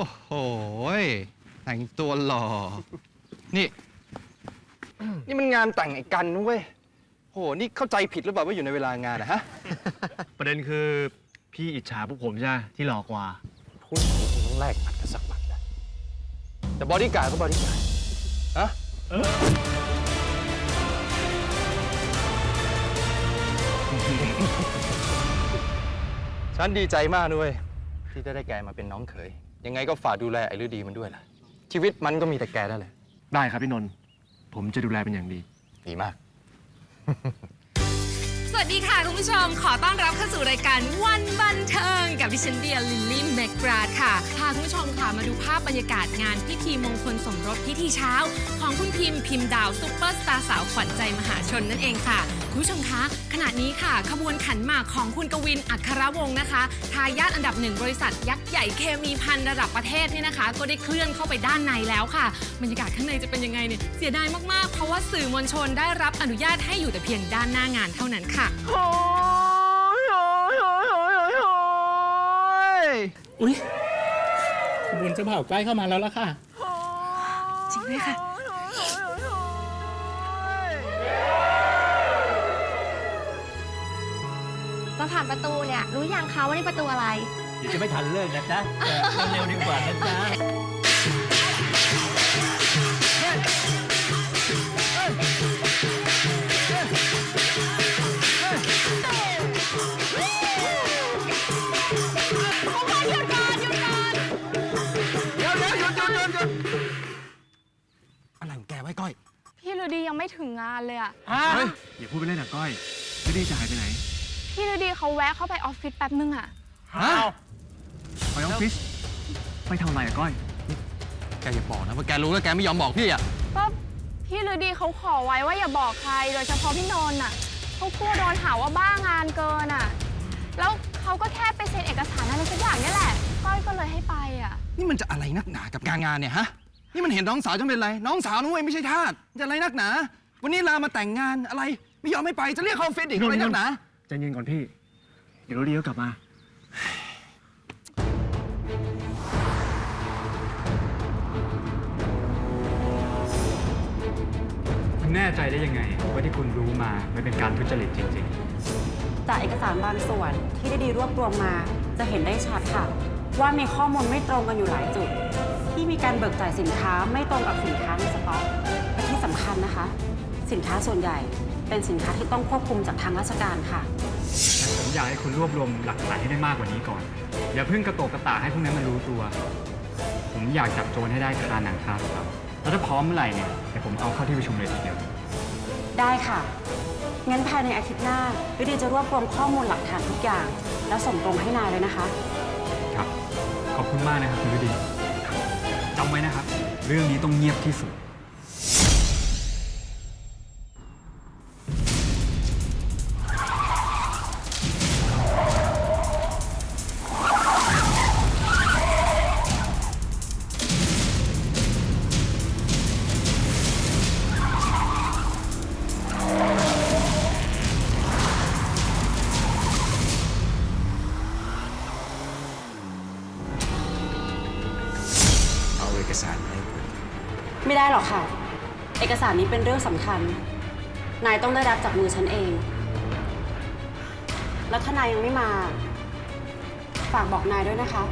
อ้โหยแต่งตัวหล่อ นี่ นี่มันงานแต่งไอ้กันนะเว้ยโห นี่เข้าใจผิดหรือเปล่าว่าอยู่ในเวลางานอะฮะ ประเด็นคือพี่อิจฉาพวกผมใช่ไหมที่หลอกกว่า พูดอย่างนี้ต้องแลกหมัดกันสักหมัดนะแต่บอดี้การ์ดก็บอดี้การ์ดฮะฉันดีใจมากด้วยที่ได้ได้แกมาเป็นน้องเขย ยังไงก็ฝากดูแลไอ้ฤดีมันด้วยล่ะ ชีวิตมันก็มีแต่แกนั่นแหละ ได้ครับพี่นนท์ผมจะดูแลเป็นอย่างดี ดีมากสวัส ดีค่ะ คุณผู้ชมขอต้อนรับเข้าสู่รายการวันบันเทิง กับดิฉันเดียลิลลี่แมกกราดค่ะพาคุณผู้ชมค่ะมาดูภาพบรรยากาศงานพิธีมงคลสมรสพิธีเช้า ของคุณพิมพ์พิมพ์ดาวซุปเปอร์สตาร์สาวขวัญใจมหาชนนั่นเองค่ะ คุณผู้ชมคะขณะนี้ค่ะ ขบวนขันหมากของคุณกวินอัครวงศ์นะคะทายาทอันดับหนึ่งบริษัทยักษ์ใหญ่เคมีพันระดับประเทศเนี่ยนะคะ ก็ได้เคลื่อนเข้าไปด้านในแล้วค่ะ บรรยากาศข้างในจะเป็นยังไงเนี่ยเสียดายมากๆ เพราะว่าสื่อมวลชนได้รับอนุญาตให้อยู่แต่เพียงด้านหน้างานเท่านั้นค่ะโอ้ยโอ้ยโอ้ยโอ้ยโอ้ยโอ้ยอุ๊ยขบวนเจ้าบ่าวใกล้เข้ามาแล้วล่ะค่ะ จริงด้วยค่ะมาผ่านประตูเนี่ย รู้ยังคะว่านี่ประตูอะไร เดี๋ยวจะไม่ทันเลิกนะจ๊ะเร็วๆดีกว่านะจ๊ะ ฤดียังไม่ถึงงานเลยอะเฮ้ยอย่าพูดไปเล่นนะก้อยไม่ได้จะหายไปไหนพี่ฤดีเขาแวะเข้าไปออฟฟิศแป๊บนึงอะฮะไปออฟฟิศไปทำอะไรอะก้อย แกอย่าบอกนะว่าแกรู้แล้วแกไม่ยอมบอกพี่อะก็พี่ฤดีเขาขอไว้ว่าอย่าบอกใคร โดยเฉพาะพี่นนท์อะเขากลัวโดนหาว่าบ้างานเกินอะแล้วเขาก็แค่ไปเซ็นเอกสารอะไรสักอย่างเนี่ยแหละ ก้อยก็เลยให้ไปอะนี่มันจะอะไรนักหนากับการงานเนี่ยฮะ นี่มันเห็นน้องสาวจะเป็นไร น้องสาวนุ้ยไม่ใช่ทาสจะอะไรนักหนา วันนี้ลามาแต่งงานอะไร ไม่ยอมไม่ไปจะเรียกเข้าออฟฟิศอีกอะไรนักหนา ใจเย็นก่อนพี่ เดี๋ยวรู้ดีก็กลับมา คุณแน่ใจได้ยังไงว่าที่คุณรู้มาไม่เป็นการทุจริตจริง จากเอกสารบางส่วนที่ได้ดีรวบรวมมา จะเห็นได้ชัดค่ะ ว่ามีข้อมูลไม่ตรงกันอยู่หลายจุด ที่มีการเบิกจ่ายสินค้าไม่ตรงกับสินค้าในสต็อกและที่สำคัญนะคะ สินค้าส่วนใหญ่เป็นสินค้าที่ต้องควบคุมจากทางราชการค่ะๆแต่ผมอยากให้คุณรวบรวมหลักฐานให้ได้มากกว่านี้ก่อน อย่าเพิ่งกระโตกกระตากให้พวกนั้นมันรู้ตัว ผมอยากจับโจรให้ได้คาหนังคาเขาแล้วถ้าพร้อมเมื่อไหร่เนี่ยเดี๋ยวผมเอาเข้าที่ประชุมเลยทีเดียว ได้ค่ะ งั้นภายในอาทิตย์หน้าวิดีจะรวบรวมข้อมูลหลักฐานทุกอย่าง แล้วส่งตรงให้นายเลยนะคะ ครับ ขอบคุณมากนะครับคุณฤดี จำไว้นะครับ เรื่องนี้ต้องเงียบที่สุด อกสารมาให้ผมไม่ได้หรอกค่ะ เอกสารนี้เป็นเรื่องสำคัญ นายต้องได้รับจากมือฉันเอง แล้วถ้านายยังไม่มา ฝากบอกนายด้วยนะคะ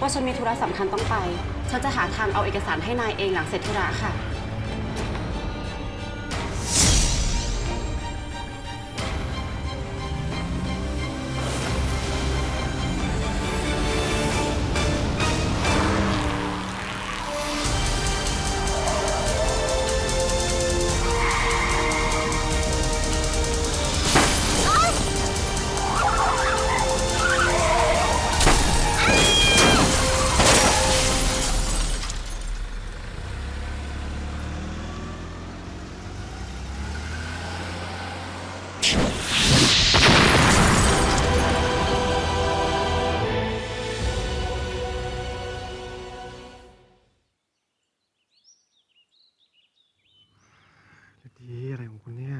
ว่าฉันมีธุระสำคัญต้องไป ฉันจะหาทางเอาเอกสารให้นายเองหลังเสร็จธุระค่ะ ดีอะไรของคุนี่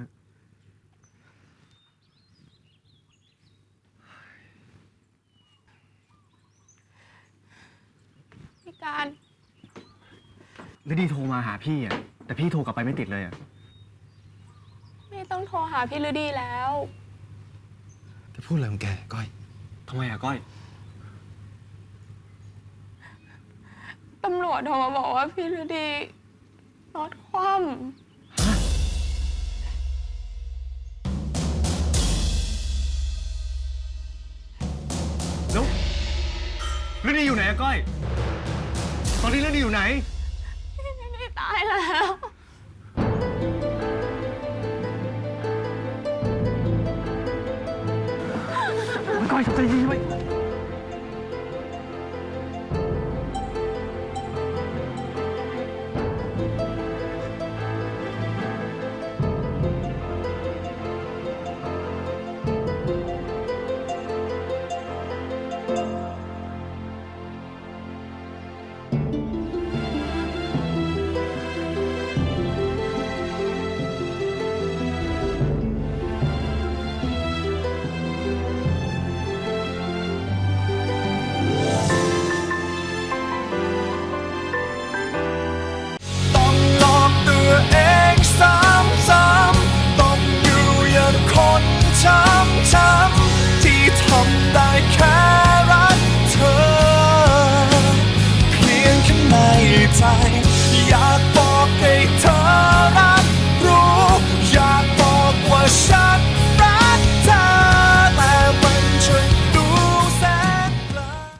พี่การ ฤดีโทรมาหาพี่อะ แต่พี่โทรกลับไปไม่ติดเลยอะ ต้องโทรหาพี่ฤดีแล้วจะพูดอะไรของแกก้อยทำไมอะก้อย ตำรวจโทรมาบอกว่าพี่ฤดีรถคว่แล้วฤดีอยู่ไหนอะก้อย ตอนนี้ฤดีอยู่ไหนำพี่ฤดีตายแล้ว 快手最低消 ใจ อยากบอกให้เธอรับรู้ อยากบอกว่าฉัน